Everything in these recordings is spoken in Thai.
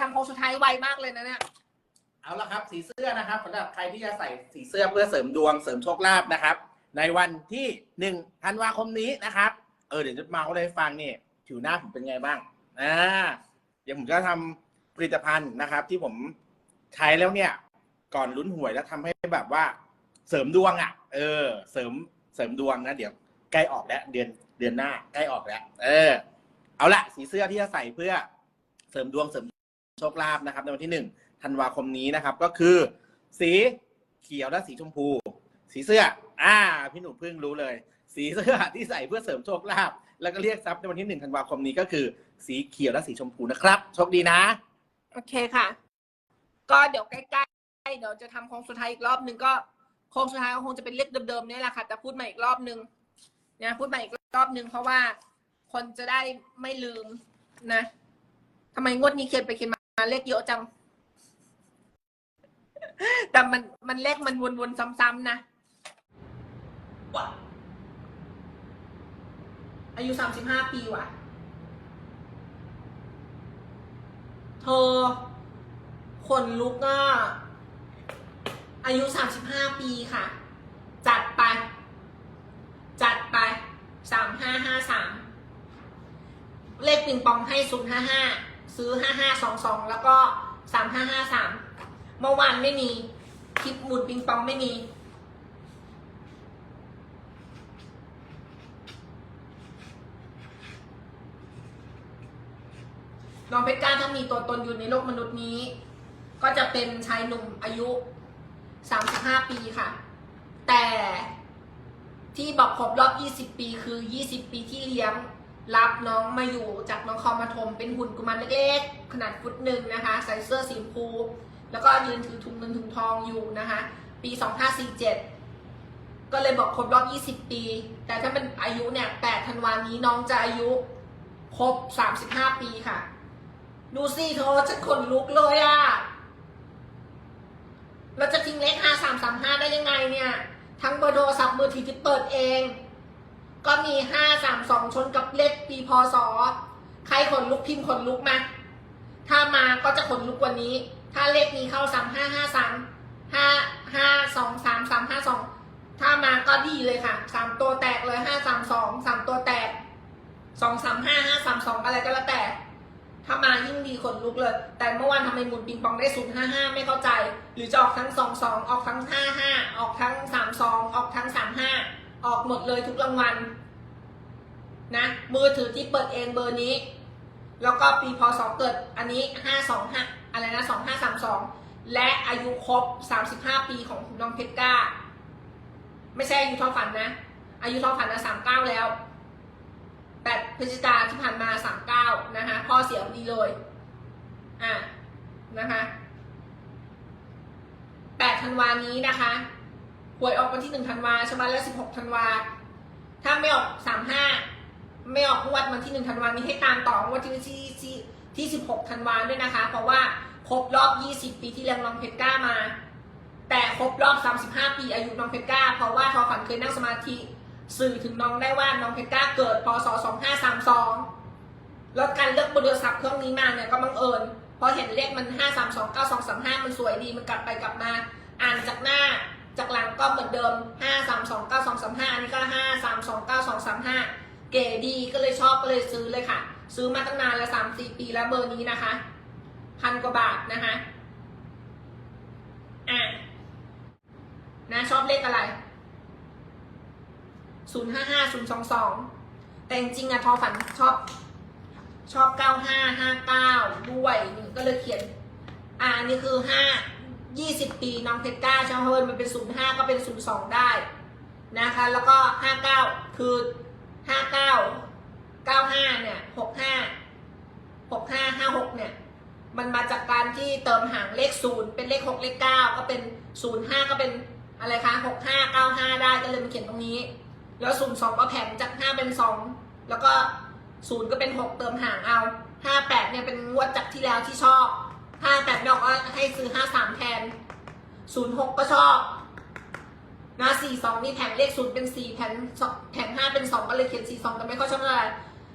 ทำโค้งสุดท้ายไวมากเลยนะเนี่ยเอาละครับ สีเสื้อนะครับสำหรับใครที่จะใส่สีเสื้อเพื่อเสริมดวงเสริมโชคลาภนะครับ ในวันที่หนึ่งธันวาคมนี้นะครับ เออเดี๋ยวจะมาให้ฟังนี่ผิวหน้าผมเป็นไงบ้างอ่าเดี๋ยวผมจะทำผลิตภัณฑ์นะครับ ที่ผมใช้แล้วเนี่ย ก่อนลุ้นหวยแล้วทำให้แบบว่า เสริมดวงอะ เออ เสริมเสริมดวงนะเดี๋ยวใกล้ออกแล้ว เดือนเดือนหน้าใกล้ออกแล้ว เออ เอาละสีเสื้อที่จะใส่เพื่อเสริมดวงเสริม โชคลาภนะครับ ในวันที่หนึ่งธันวาคมนี้นะครับ ก็คือ สีเขียวและสีชมพู สีเสื้อ อ่า พี่หนุ่มเพิ่งรู้เลย สีเสื้อที่ใส่เพื่อเสริมโชคลาภแล้วก็เรียกทรัพย์ในวันที่หนึ่งธันวาคมนี้ก็คือ สีเขียวและสีชมพูนะครับโชคดีนะ โอเคค่ะ ก็เดี๋ยวใกล้ๆเดี๋ยวจะทำโค้งสุดท้ายอีกรอบหนึ่งก็โค้งสุดท้ายก็คงจะเป็นเลขเดิมๆนี่แหละค่ะแต่พูดใหม่อีกรอบหนึ่งนะพูดใหม่อีกรอบหนึ่งเพราะว่าคนจะได้ไม่ลืมนะทำไมงวดนี้เขียนไปเขียนมา เลขเยอะจัง แต่มันมันเลขมันวนๆซ้ำๆนะว่ะอายุสามสิบห้าปีว่ะ เธอขนลุกอะ อายุสามสิบห้าปีค่ะ จัดไป จัดไปสามห้าห้าสามเลขปิงปองให้ศูนย์ห้าห้า ซื้อห้าห้าสองสองแล้วก็สามห้าห้าสามเมื่อวานไม่มี คลิปหมุนปิงปองไม่มี น้องเพชรกล้าถ้ามีตัวตนอยู่ในโลกมนุษย์นี้ ก็จะเป็นชายหนุ่มอายุ 35 ปีค่ะ แต่ที่บอกครบรอบ 20 ปีคือ 20 ปีที่เลี้ยง รับน้องมาอยู่จากน้องคอมมาทมเป็นหุ่นกุมารเล็กๆ ขนาดฟุตหนึ่งนะคะ ใส่เสื้อสีชมพู แล้วก็ยืนถือถุงเงินถุงทองอยู่นะคะ ปี 2547 ก็เลยบอกครบรอบ 20 ปี แต่ถ้าเป็นอายุเนี่ย 8 ธันวานี้น้องจะอายุครบ 35 ปีค่ะ ดูสิเธอฉันขนลุกเลยอะเราจะทิ้งเลขห้าสามสามห้าได้ยังไงเนี่ย ทั้งเบอร์โทรศัพท์มือถือที่เปิดเอง ก็มีห้าสามสองชนกับเลขปีพศใครขนลุกพิมพ์ขนลุกมา ถ้ามาก็จะขนลุกกว่านี้ ถ้าเลขนี้เข้าสามห้าห้าสามห้าห้าสองสามสามห้าสองถ้ามาก็ดีเลยค่ะสามตัวแตกเลยห้าสามสองสามตัวแตกสองสามห้าห้าสามสองอะไรก็แล้วแต่ ถ้ามายิ่งดีขนลุกเลย แต่เมื่อวานทำไมหมุนปิงปองได้ศูนย์ห้าห้าไม่เข้าใจ หรือจะออกทั้งสองสองออกทั้งห้าห้าออกทั้งสามสองออกทั้งสามห้า ออกหมดเลยทุกรางวัลนะมือถือที่เปิดเองเบอร์นี้ แล้วก็ปีพศเกิดอันนี้ห้าสองห้าอะไรนะสองห้าสามสองและอายุครบสามสิบห้าปีของน้องเพชรก้า ไม่ใช่อายุท่าฝันนะ อายุท่าฝันนะสามเก้าแล้วแปดพฤศจิกาที่ผ่านมาสามเก้านะคะพ่อเสียดีเลยอะนะคะแปดธันวานี้นะคะ หวยออกวันที่หนึ่งธันวาฉบับละสิบหกธันวา ถ้าไม่ออกสามห้าไม่ออกงวดวันที่หนึ่งธันวานี้ให้ตามต่องวดที่ที่ที่ที่สิบหกธันวาด้วยนะคะ เพราะว่าครบรอบยี่สิบปีที่เลี้ยงน้องเพชรก้ามา แต่ครบรอบสามสิบห้าปีอายุน้องเพชรก้า เพราะว่าทอฝันเคยนั่งสมาธิสื่อถึงน้องได้ว่าน้องเพชรก้าเกิดพศ2532แล้วการเลือกเบอร์ศัพท์เครื่องนี้มาเนี่ยก็บังเอิญพราะเห็นเลขมัน532 9235มันสวยดีมันกลับไปกลับมา อ่านจากหน้า จากหลังก็เหมือนเดิม 532 9235อันนี้ก็ 532 9235 เก๋ดีก็เลยชอบก็เลยซื้อเลยค่ะ ซื้อมาตั้งนานแล้ว3-4 ปีแล้วเบอร์นี้นะคะพันกว่าบาทนะคะอะนะชอบเลขอะไรศูนย์ห้าห้าศูนย์สองสองแต่จริงๆอะทอฝันชอบ ชอบเก้าห้าห้าเก้าด้วยก็เลยเขียน อ่าอันนี่คือห้า ยี่สิบปีน้องเพชรก้าใช่ไหมเพราะว่ามันเป็นศูนย์ห้าก็เป็นศูนย์สองได้นะคะ แล้วก็ห้าเก้าคือห้าเก้าเก้าห้าเนี่ยหกห้าหกห้าห้าหกเนี่ย มันมาจากการที่เติมหางเลขศูนย์เป็นเลขหกเลขเก้าก็เป็นศูนย์ห้าก็เป็นอะไรคะหกห้าเก้าห้าได้ก็เลยมาเขียนตรงนี้ แล้วศูนย์สองก็แผนจากห้าเป็นสองแล้วก็ศูนย์ก็เป็นหกเติมหางเอาห้าแปดเนี่ยเป็นงวดจากที่แล้วที่ชอบ ห้าแปดดอกก็ให้ซื้อห้าสามแทนศูนย์หกก็ชอบนะสี่สองนี่แผงเลขศูนย์เป็นสี่แผงแผงห้าเป็นสองก็เลยเขียนสี่สองแต่ไม่ค่อยชอบอะไร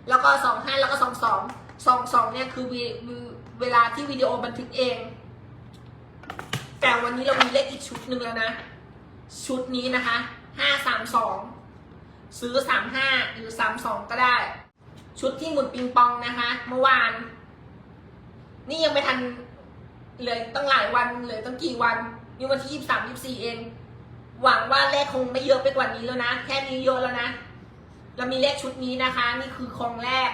แล้วก็สองห้าแล้วก็สองสองสองสองเนี่ยคือวีวีเวลาที่วิดีโอบันทึกเอง แต่วันนี้เรามีเลขอีกชุดหนึ่งแล้วนะ ชุดนี้นะคะห้าสามสองซื้อสามห้าหรือสามสองก็ได้ ชุดที่หมุนปิงปองนะคะ เมื่อวาน นี่ยังไม่ทัน เหลยตั้งหลายวันเหลยตั้งกี่วันนี่วันที่ยี่สามยี่สี่เอง หวังว่าเลขคงไม่เยอะไปกว่านี้แล้วนะ แค่นี้เยอะแล้วนะ เรามีเลขชุดนี้นะคะ นี่คือครงแรก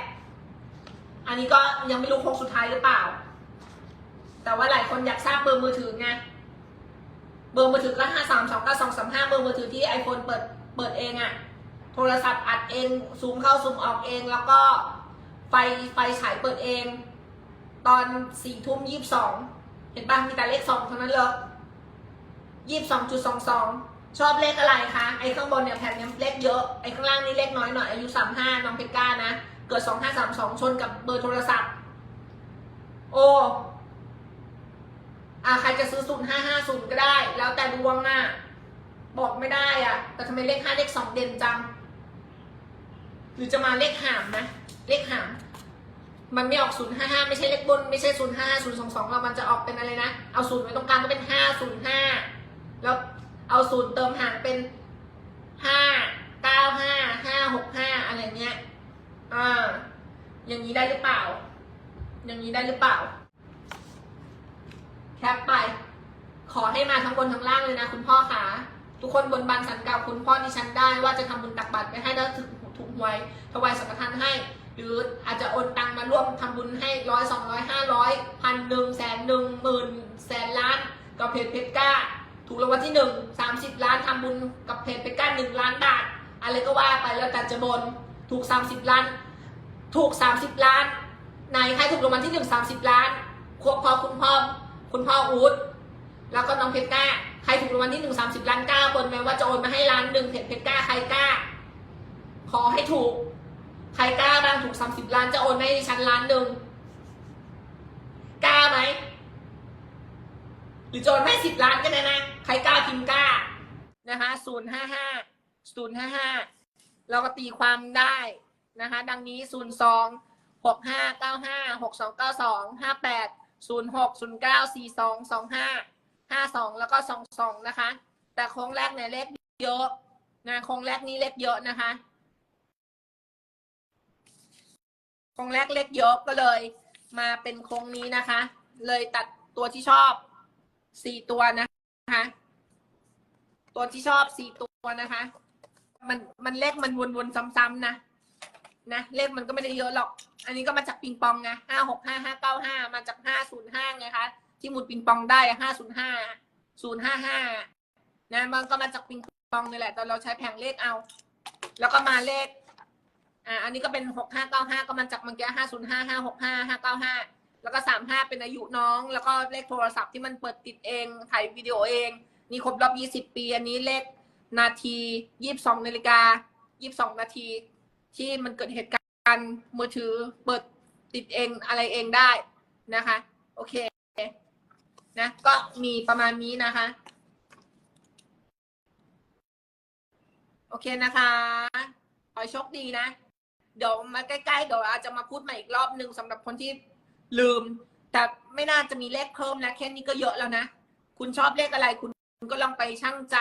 อันนี้ก็ยังไม่รู้ครงสุดท้ายหรือเปล่า แต่ว่าหลายคนอยากทราบเบอร์มือถือไง เบอร์มือถือก็ห้าสามสองเก้าสองสามห้าเบอร์มือถือที่ไอโฟนเปิดเปิดเองอะ โทรศัพท์อัดเองซูมเข้าซูมออกเอง แล้วก็ไฟไฟฉายเปิดเอง ตอนสี่ทุ่มยี่สิบสอง เห็นปะมีแต่เลขสองเท่านั้นเลยยี่สิบสองจุดสองสองชอบเลขอะไรคะ ไอ้ข้างบนเนี่ยแผ่นเนี้ยเลขเยอะ ไอ้ข้างล่างนี่เลขน้อยหน่อย อายุสามห้าน้องเพชรก้านะ เกิดสองห้าสามสองชนกับเบอร์โทรศัพท์ โอ้อาใครจะซื้อศูนย์ห้าห้าศูนย์ก็ได้ แล้วแต่ดวงอะ บอกไม่ได้อะ แต่ทำไมเลขห้าเลขสองเด่นจัง หรือจะมาเลขหามนะ เลขหาม มันไม่ออกศูนย์ห้าห้าไม่ใช่เลขบน ไม่ใช่ศูนย์ห้าศูนย์สองสองเรามันจะออกเป็นอะไรนะ เอาศูนย์ไว้ตรงกลางก็เป็นห้าศูนย์ห้าแล้วเอาศูนย์เติมหางเป็นห้าเก้าห้าห้าหกห้าอะไรเงี้ย อ่า อย่างนี้ได้หรือเปล่า อย่างนี้ได้หรือเปล่า แคปไป ขอให้มาทั้งบนทั้งล่างเลยนะคุณพ่อขาทุกคนบนบานสันกล่าวคุณพ่อดิฉันได้ว่าจะทำบุญตักบาตรไปให้แล้วถึงถูกหวยถวายสังฆทานให้ หรืออาจจะโอนตังมาร่วมทำบุญให้ร้อยสองร้อยห้าร้อยพันหนึ่งแสนหนึ่งหมื่นแสนล้านกับเพจเพชรก้า ถูกรางวัลที่หนึ่งสามสิบล้านทำบุญกับเพจเพชรก้าหนึ่งล้านบาทอะไรก็ว่าไปแล้วแต่จะบนถูกสามสิบล้าน ถูกสามสิบล้านไหนใครถูกรางวัลที่หนึ่งสามสิบล้านควบพอคุณพ่อคุณพ่ออูดแล้วก็น้องเพชรก้าใครถูกรางวัลที่หนึ่งสามสิบล้านกล้าบนไหมว่าจะโอนมาให้ล้านหนึ่งเพชรเพชรก้าใครกล้า ขอให้ถูก ครกล้าบ้างถูกสามสิบล้านจะโอนมาให้ดิฉันล้านหนึ่งกล้าไหมหรือจะโอนให้สิบล้านก็ได้นะใครกล้าพิมพ์กล้านะคะศูนย์ห้าห้าศูนย์ห้าห้าเราก็ตีความได้นะคะ ดังนี้ศูนย์สองหกห้าเก้าห้าหกสองเก้าสองห้าแปดศูนย์หกศูนย์เก้าสี่สองสองห้าห้าสองแล้วก็สองสองนะคะ แต่โค้งแรกเนี่ยเลขเยอะนะโค้งแรกนี้เลขเยอะนะคะ ค้งแรกเลขเยอะก็เลย มาเป็นโค้งนี้นะคะ เลยตัดตัวที่ชอบสี่ตัวนะคะ ตัวที่ชอบสี่ตัวนะคะ มันมันเลขมันวนๆซ้ำๆนะนะเลขมันก็ไม่ได้เยอะหรอก อันนี้ก็มาจากปิงปองไงห้าหกห้าห้าเก้าห้ามาจากห้าศูนย์ห้าไงคะ ที่หมุนปิงปองได้ห้าศูนย์ห้าศูนย์ห้าห้านะมันก็มาจากปิงปองนี่แหละ ตอนเราใช้แผงเลขเอา แล้วก็มาเลข อ่าอันนี้ก็เป็นหกห้าเก้าห้าก็มาจากเมื่อกี้ห้าศูนย์ห้าห้าหกห้าห้าเก้าห้าแล้วก็สามห้าเป็นอายุน้อง แล้วก็เลขโทรศัพท์ที่มันเปิดติดเองถ่ายวิดีโอเอง นี่ครบรอบ20ปี อันนี้เลขนาที22นาฬิกา22นาที ที่มันเกิดเหตุการณ์มือถือเปิดติดเองอะไรเองได้นะคะ โอเคนะก็มีประมาณนี้นะคะ โอเคนะคะ ขอโชคดีนะ เดี๋ยวมาใกล้ๆเดี๋ยวอาจจะมาพูดใหม่อีกรอบหนึ่งสำหรับคนที่ลืม แต่ไม่น่าจะมีเลขเพิ่มแล้วแค่นี้ก็เยอะแล้วนะ คุณชอบเลขอะไรคุณคุณก็ลองไปช่างใจ